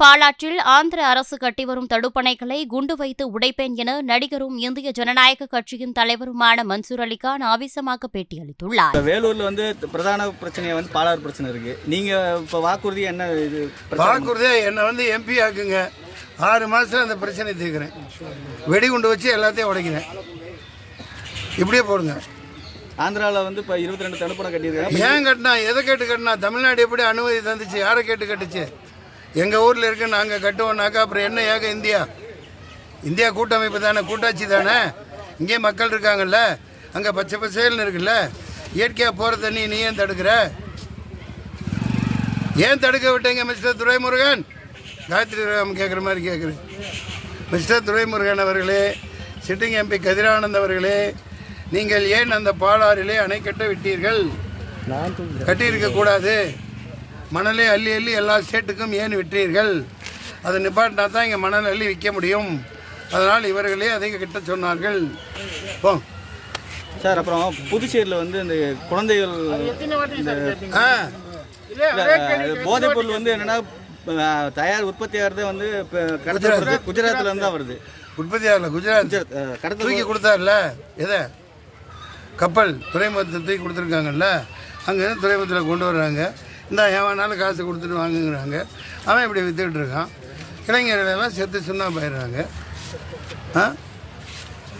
பாலாற்றில் ஆந்திர அரசு கட்டிவரும் தடுப்பணைகளை குண்டு வைத்து உடைப்பேன் என நடிகரும் இந்திய ஜனநாயக கட்சியின் தலைவருமான மன்சூர் அலிகான் ஆவேசமாக பேட்டியளித்துள்ளார். வேலூர்ல வந்து பிரதான பிரச்சனை வந்து பாலாறு பிரச்சனை இருக்கு. நீங்க இப்ப வாக்குறுதி என்ன இது வாக்குறுதியே என்னை வந்து எம்பி ஆக்குங்க. ஆறு மாதத்தில் அந்த பிரச்சனை தீர்க்கிறேன். வெடிகுண்டு வச்சு எல்லாத்தையும் உடைக்கிறேன். இப்படியே போடுங்க. ஆந்திராவில் வந்து இப்போ இருபத்தி ரெண்டு தடுப்பணை கட்டியிருக்காங்க. ஏன் கட்டினா எதை கேட்டு கட்டினா? தமிழ்நாடு எப்படி அனுமதி தந்துச்சு? யாரை கேட்டு கட்டுச்சு? எங்கள் ஊரில் இருக்கு நாங்கள் கட்டுவோம்னாக்கா அப்புறம் என்ன ஏக இந்தியா? இந்தியா கூட்டமைப்பு தானே கூட்டாட்சி தானே? இங்கே மக்கள் இருக்காங்கல்ல அங்கே பச்சை பசேல்னு இருக்குல்ல இயற்கையாக போகிற தண்ணி நீ ஏன் தடுக்கிற? ஏன் தடுக்க விட்டீங்க மிஸ்டர் துரைமுருகன்? காயத்ரி ராம் கேட்குற மாதிரி கேட்குறேன் மிஸ்டர் துரைமுருகன் அவர்களே சிட்டிங் எம்பி கதிரானந்த் அவர்களே நீங்கள் ஏன் அந்த பாலாறிலே அணை கட்ட விட்டீர்கள்? கட்டியிருக்க கூடாது. மணலை அள்ளி அள்ளி எல்லா ஸ்டேட்டுக்கும் ஏன் விட்டீர்கள் அதை நிப்பாட்டினா தான் இங்கே மணல் அள்ளி விற்க முடியும். அதனால் இவர்களே அதை கிட்ட சொன்னார்கள். போ. சார் அப்புறம் புதுச்சேரியில் வந்து இந்த குழந்தைகள் ஆ. போதைப் பொருள் வந்து என்னன்னா தயார் உற்பத்தி ஆகிறது வந்து இப்போ கடத்தப்படுறது குஜராத்தில் இருந்து தான் வருது. உற்பத்தியாளர் குஜராத். கடத்தல் தூக்கி கொடுத்தார்ல? எதை? கப்பல். துறைமுகத்தை தூக்கி கொடுத்துருக்காங்கல்ல? அங்கேருந்து துறைமுகத்தில் கொண்டு வர்றாங்க. இந்த எவனாலும் காசு கொடுத்துட்டு வாங்குங்கிறாங்க. அவன் இப்படி வித்துக்கிட்டு இருக்கான். இளைஞர்களெல்லாம் செத்து சுண்ணா போயிடுறாங்க. ஆ?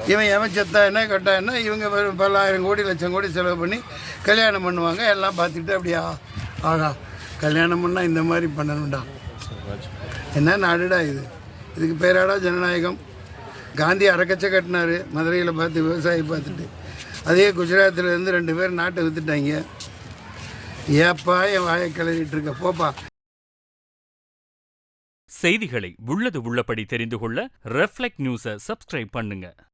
இவன் எவன் செத்தா என்ன கட்டா என்ன இவங்க பல்லாயிரம் கோடி லட்சம் கோடி செலவு பண்ணி கல்யாணம் பண்ணுவாங்க. எல்லாம் பார்த்துக்கிட்டு அப்படியா? ஆகா கல்யாணம் பண்ணால் இந்த மாதிரி பண்ணணும்டா. என்ன நாடுடா இது? இதுக்கு பேராடா ஜனநாயகம். காந்தி அறக்கச்ச கட்டினாரு. மதுரையில் பார்த்து விவசாயி பார்த்துட்டு. அதே குஜராத்தில் இருந்து ரெண்டு பேர் நாட்டை விற்றுட்டாங்க ஏப்பா என் வாயை கிளறிட்டு இருக்க போப்பா. செய்திகளை உள்ளது உள்ளபடி தெரிந்து கொள்ள ரெஃப்ளெக்ட் நியூஸை சப்ஸ்கிரைப் பண்ணுங்க.